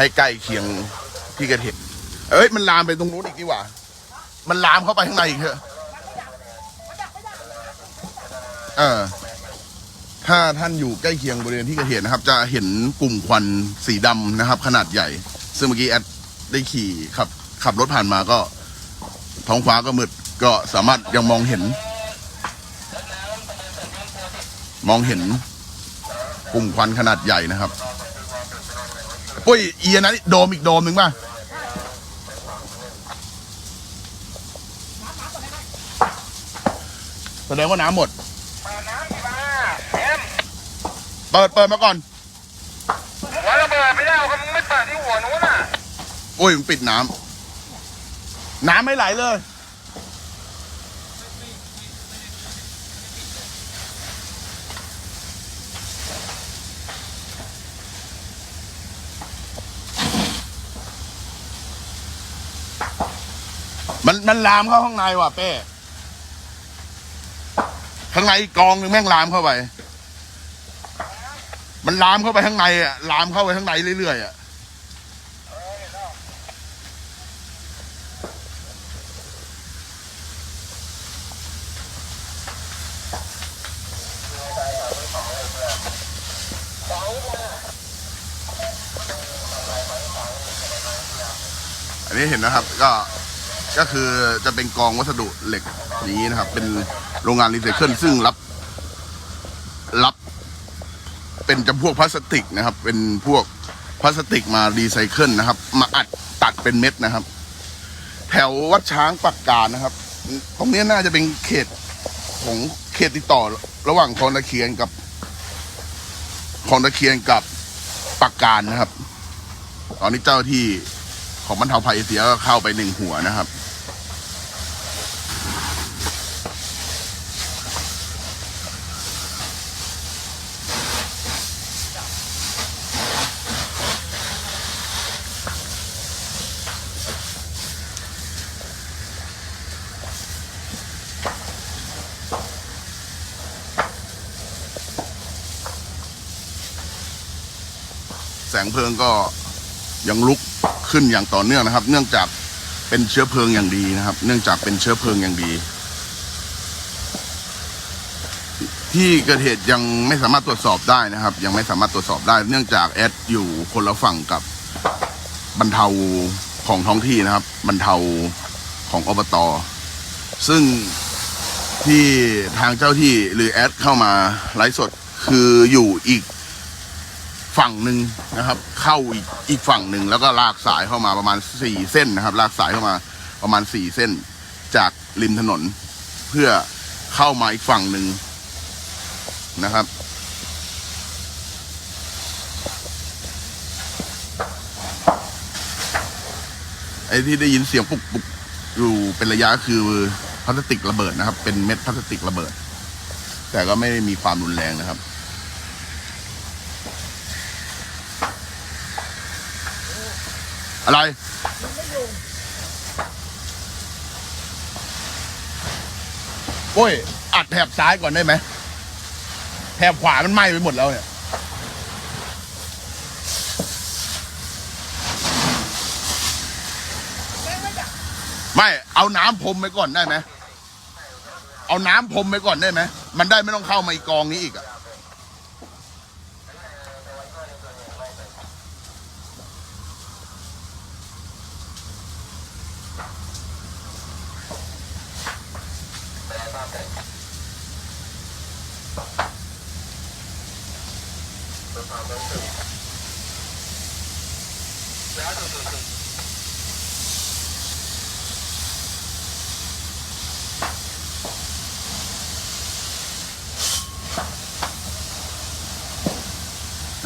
ให้ใกล้เคียงที่เกิดเหตุเอ้ยมันลามไปตรงนู้นอีกดีกว่า มันลามเข้าไปข้างในอีกเถอะเออถ้าท่านอยู่ใกล้เคียงบริเวณที่เกิดเหตุนะครับ จะเห็นกลุ่มควันสีดำนะครับ ขนาดใหญ่ ซึ่งเมื่อกี้แอดได้ขี่ขับขับรถผ่านมาก็ ท้องฟ้าก็มืดก็สามารถยังมองเห็น มองเห็นกลุ่มควันขนาดใหญ่นะครับ ปุ้ยเอียนะโดมอีกโดมหนึ่งป่ะแสดงว่าน้ำหมด เปิดเปิดมาก่อน หัวระเบิดไม่ได้เอาครับมึงไม่เปิดที่หัวนู้นน่ะ โอ้ยมันปิดน้ำ น้ำไม่ไหลเลย มันมันลามเข้าข้างในว่ะเป้ข้างในกกองหนึ่งแม่งลามเข้าไป มันลามเข้าไปข้างในอะลามเข้าไปข้างในเรื่อยๆอะอันนี้เห็นนะครับ ก็ ก็คือจะเป็นกองวัสดุเหล็กอย่างนี้นะครับ เป็นโรงงานรีไซเคิลซึ่งรับ รับ เป็นจำพวกพลาสติกนะครับ เป็นพวกพลาสติกมารีไซเคิลนะครับ มาอัดตัดเป็นเม็ดนะครับ แถววัดช้างปักการนะครับ ตรงนี้น่าจะเป็นเขตของเขตติดต่อระหว่างคลองตะเคียนกับคลองตะเคียนกับปักการนะครับ ตอนนี้เจ้าที่ของบรรเทาภัยเอเชียก็เข้าไปหนึ่งหัวนะครับ แสงเพลิงก็ยังลุกขึ้นอย่างต่อเนื่องนะครับ เนื่องจากเป็นเชื้อเพลิงอย่างดีนะครับ เนื่องจากเป็นเชื้อเพลิงอย่างดี ที่เกิดเหตุยังไม่สามารถตรวจสอบได้นะครับ ยังไม่สามารถตรวจสอบได้ เนื่องจากแอดอยู่คนละฝั่งกับบรรเทาของท้องที่นะครับ บรรเทาของอบต ซึ่งที่ทางเจ้าที่หรือแอดเข้ามาไลฟ์สดคืออยู่อีก ฝั่งหนึ่งนะครับ เข้าอีกอีกฝั่งหนึ่งแล้วก็ลากสายเข้ามาประมาณสี่เส้นนะครับ ลากสายเข้ามาประมาณสี่เส้น จากริมถนน เพื่อเข้ามาอีกฝั่งหนึ่งนะครับไอ้ที่ได้ยินเสียงปุกปุกอยู่เป็นระยะคือพลาสติกระเบิดนะครับ เป็นเม็ดพลาสติกระเบิด แต่ก็ไม่ได้มีความรุนแรงนะครับ อะไร โอ้ย อัดแถบซ้ายก่อนได้ไหมแถบขวามันไหม้ไปหมดแล้วเนี่ย ไม่ เอาน้ำพรมไปก่อนได้ไหม เอาน้ำพรมไปก่อนได้ไหม มันได้ไม่ต้องเข้ามาอีกกองนี้อีกอะ น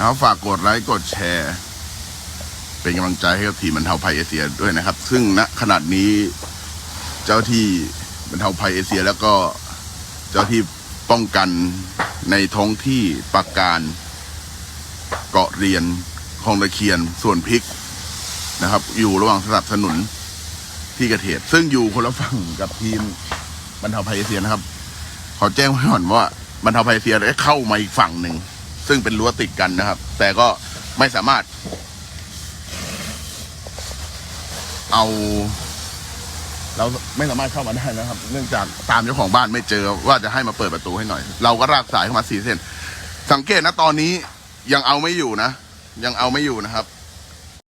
ะครับฝากกดไลค์กดแชร์ เป็นกำลังใจให้กับทีมบรรเทาภัยเอเชียด้วยนะครับ ซึ่งณขนาดนี้เจ้าที่ บรรเทาภัยเอเชีย แล้วก็เจ้าที่ป้องกันในท้องที่ปากการ เกาะเรียนคลองตะเคียนส่วนพริกนะครับ อยู่ระหว่างสนับสนุนที่กระเทศซึ่งอยู่คนละฝั่งกับทีมบรรเทาภัยเอเชียนะครับ ขอแจ้งไว้ก่อนว่าบรรเทาภัยเอเชียได้เข้ามาอีกฝั่งหนึ่งซึ่งเป็นรั้วติดกันนะครับ แต่ก็ไม่สามารถ เอา เราไม่สามารถเข้ามาได้นะครับ เนื่องจากตามเจ้าของบ้านไม่เจอว่าจะให้มาเปิดประตูให้หน่อย เราก็รากสายเข้ามาสี่เส้น สังเกตนะตอนนี้ยังเอาไม่อยู่นะ ยังเอาไม่อยู่นะครับ